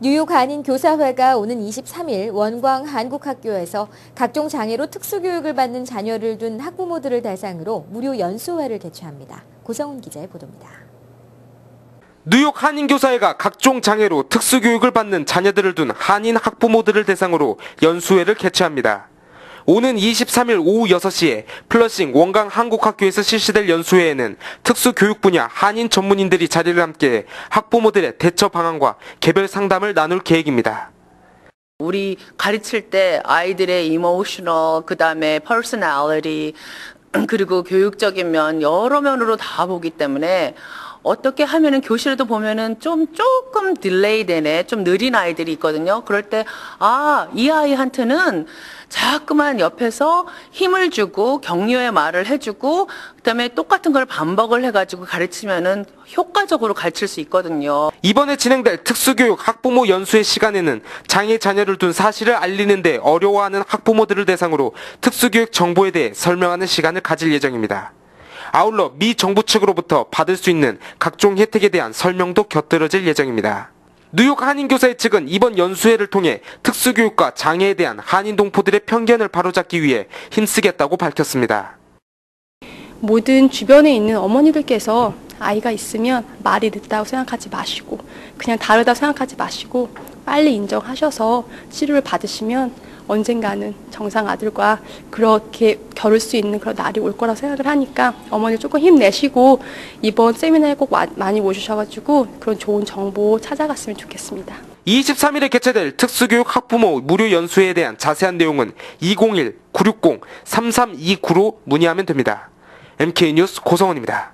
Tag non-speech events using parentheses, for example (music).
뉴욕 한인 교사회가 오는 23일 원광 한국학교에서 각종 장애로 특수교육을 받는 자녀를 둔 학부모들을 대상으로 무료 연수회를 개최합니다. 고성훈 기자의 보도입니다. 뉴욕 한인교사회가 각종 장애로 특수교육을 받는 자녀들을 둔 한인 학부모들을 대상으로 연수회를 개최합니다. 오는 23일 오후 6시에 플러싱 원강 한국학교에서 실시될 연수회에는 특수교육 분야 한인 전문인들이 자리를 함께 학부모들의 대처 방안과 개별 상담을 나눌 계획입니다. 우리 가르칠 때 아이들의 이모셔널 그 다음에 퍼스널리티 (clears throat) 그리고 교육적인 면 여러 면으로 다 보기 때문에 어떻게 하면은 교실에도 보면은 좀 조금 딜레이 되네 좀 느린 아이들이 있거든요. 그럴 때 아 이 아이한테는 자꾸만 옆에서 힘을 주고 격려의 말을 해주고 그다음에 똑같은 걸 반복을 해가지고 가르치면은 효과적으로 가르칠 수 있거든요. 이번에 진행될 특수교육 학부모 연수회 시간에는 장애 자녀를 둔 사실을 알리는데 어려워하는 학부모들을 대상으로 특수교육 정보에 대해 설명하는 시간을 가질 예정입니다. 아울러 미 정부 측으로부터 받을 수 있는 각종 혜택에 대한 설명도 곁들여질 예정입니다. 뉴욕 한인교사회 측은 이번 연수회를 통해 특수교육과 장애에 대한 한인 동포들의 편견을 바로잡기 위해 힘쓰겠다고 밝혔습니다. 모든 주변에 있는 어머니들께서 아이가 있으면 말이 늦다고 생각하지 마시고 그냥 다르다고 생각하지 마시고 빨리 인정하셔서 치료를 받으시면 언젠가는 정상 아들과 그렇게 겨룰 수 있는 그런 날이 올 거라고 생각을 하니까 어머니 조금 힘내시고 이번 세미나에 꼭 와- 많이 오셔가지고 그런 좋은 정보 찾아갔으면 좋겠습니다. 23일에 개최될 특수교육 학부모 무료 연수회에 대한 자세한 내용은 201-960-3329로 문의하면 됩니다. MK뉴스 고성원입니다.